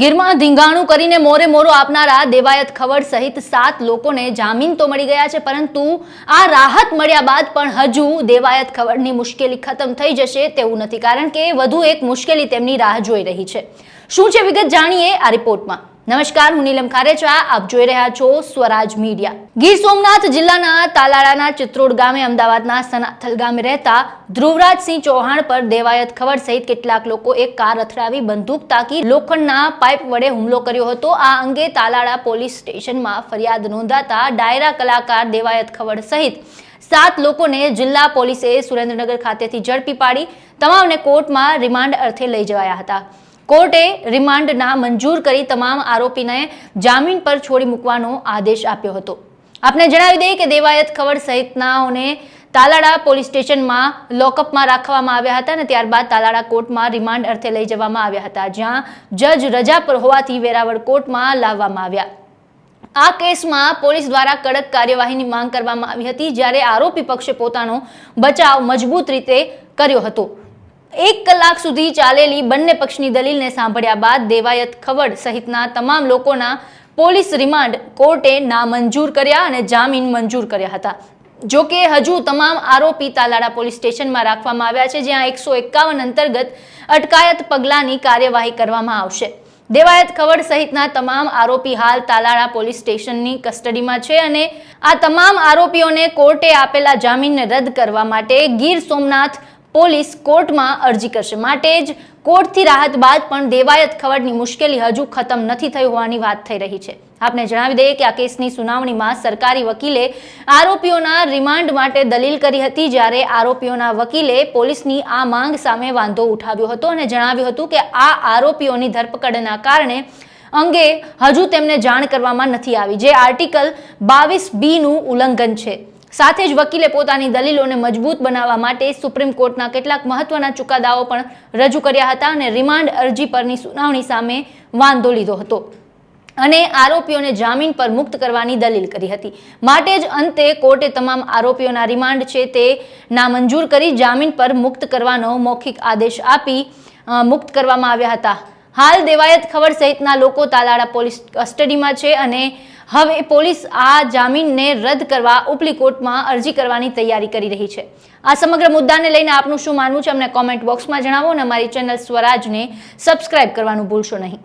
ગીરમાં ધીંગાણું કરીને મોરે મોરો આપનારા દેવાયત ખવડ સહિત સાત લોકોને જામીન તો મળી ગયા છે, પરંતુ આ રાહત મળ્યા બાદ પણ હજુ દેવાયત ખવડની મુશ્કેલી ખતમ થઈ જશે તેવું નથી, કારણ કે વધુ એક મુશ્કેલી તેમની રાહ જોઈ રહી છે. શું છે વિગત જાણીએ આ રિપોર્ટમાં. નમસ્કાર, હું નીલમ ખારેચા, આપ જોઈ રહ્યા છો સ્વરાજ મીડિયા. ગીર સોમનાથ જિલ્લાના તાલાળાના ચિત્રોડ ગામે અમદાવાદના સનાથલ ગામે રહેતા ધ્રુવરાજસિંહ ચૌહાણ પર દેવાયત ખબર સહિત કેટલાક લોકો એક કાર અથડાવી બંદૂક તાકી લોખંડના પાઇપ વડે હુમલો કર્યો હતો. આ અંગે તાલાળા પોલીસ સ્ટેશનમાં ફરિયાદ નોંધાતા ડાયરા કલાકાર દેવાયત ખવડ સહિત સાત લોકોને જિલ્લા પોલીસે સુરેન્દ્રનગર ખાતેથી ઝડપી પાડી, તમામને કોર્ટમાં રિમાન્ડ અર્થે લઈ જવાયા હતા. કોર્ટે રિમાન્ડના મંજૂર કરી તમામ આરોપીને જામીન પર છોડી મૂકવાનો આદેશ આપ્યો હતો. આપને જણાવી દઈએ કે દેવાયત ખવડ સહિતનાઓને તાલાડા પોલીસ સ્ટેશનમાં લોકઅપમાં રાખવામાં આવ્યા હતા અને ત્યારબાદ તાલાળા કોર્ટમાં રિમાન્ડ અર્થે લઈ જવામાં આવ્યા હતા, જ્યાં જજ રજા પર હોવાથી વેરાવળ કોર્ટમાં લાવવામાં આવ્યા. આ કેસમાં પોલીસ દ્વારા કડક કાર્યવાહીની માંગ કરવામાં આવી હતી, જ્યારે આરોપી પક્ષે પોતાનો બચાવ મજબૂત રીતે કર્યો હતો. એક કલાક સુધી ચાલેલી બંને પક્ષની દલીલને સાંભળ્યા બાદ દેવાયત ખવડ સહિતના તમામ લોકોના પોલીસ રિમાન્ડ કોર્ટે નામંજૂર કર્યા અને જામીન મંજૂર કર્યા હતા. જો કે હજુ તમામ આરોપી તાલાળા પોલીસ સ્ટેશનમાં રાખવામાં આવ્યા છે, જ્યાં એકસો એકાવન અંતર્ગત અટકાયત પગલાંની કાર્યવાહી કરવામાં આવશે. દેવાયત ખવડ સહિતના તમામ આરોપી હાલ તાલાળા પોલીસ સ્ટેશનની કસ્ટડીમાં છે અને આ તમામ આરોપીઓને કોર્ટે આપેલા જામીનને રદ કરવા માટે ગીર સોમનાથ પોલીસ કોર્ટમાં અરજી કરશે. માટે જ કોર્ટથી રાહત બાદ પણ દેવાયત ખવડની મુશ્કેલી હજુ ખતમ નથી થઈ હોવાની વાત થઈ રહી છે. આપને જણાવી દઈએ કે આ કેસની સુનાવણીમાં સરકારી વકીલે આરોપીઓના રિમાન્ડ માટે દલીલ કરી હતી, જ્યારે આરોપીઓના વકીલે પોલીસની આ માંગ સામે વાંધો ઉઠાવ્યો હતો અને જણાવ્યું હતું કે આ આરોપીઓની ધરપકડના કારણે અંગે હજુ તેમને જાણ કરવામાં નથી આવી, જે આર્ટિકલ બાવીસ બીનું ઉલ્લંઘન છે. સાથે જ વકીલે પોતાની દલીલોને મજબૂત બનાવવા માટે સુપ્રીમ કોર્ટના કેટલાક મહત્વના ચુકાદાઓ પણ રજૂ કર્યા હતા અને રિમાન્ડ અરજી પરની સુનાવણી સામે વાંધો લીધો હતો. અને આરોપીઓને જામીન પર મુક્ત કરવાની દલીલ કરી હતી. માટે જ અંતે કોર્ટે તમામ આરોપીઓના રિમાન્ડ છે તે નામંજૂર કરી જામીન પર મુક્ત કરવાનો મૌખિક આદેશ આપી મુક્ત કરવામાં આવ્યા હતા. હાલ દેવાયત ખબર સહિતના લોકો તાલાળા પોલીસ કસ્ટડીમાં છે અને હવે પોલીસ આ જામીનને રદ કરવા ઉપલી કોર્ટમાં અરજી કરવાની તૈયારી કરી રહી છે. આ સમગ્ર મુદ્દાને લઈને આપનું શું માનવું છે અમને કોમેન્ટ બોક્સમાં જણાવો અને અમારી ચેનલ સ્વરાજને સબસ્ક્રાઇબ કરવાનું ભૂલશો નહીં.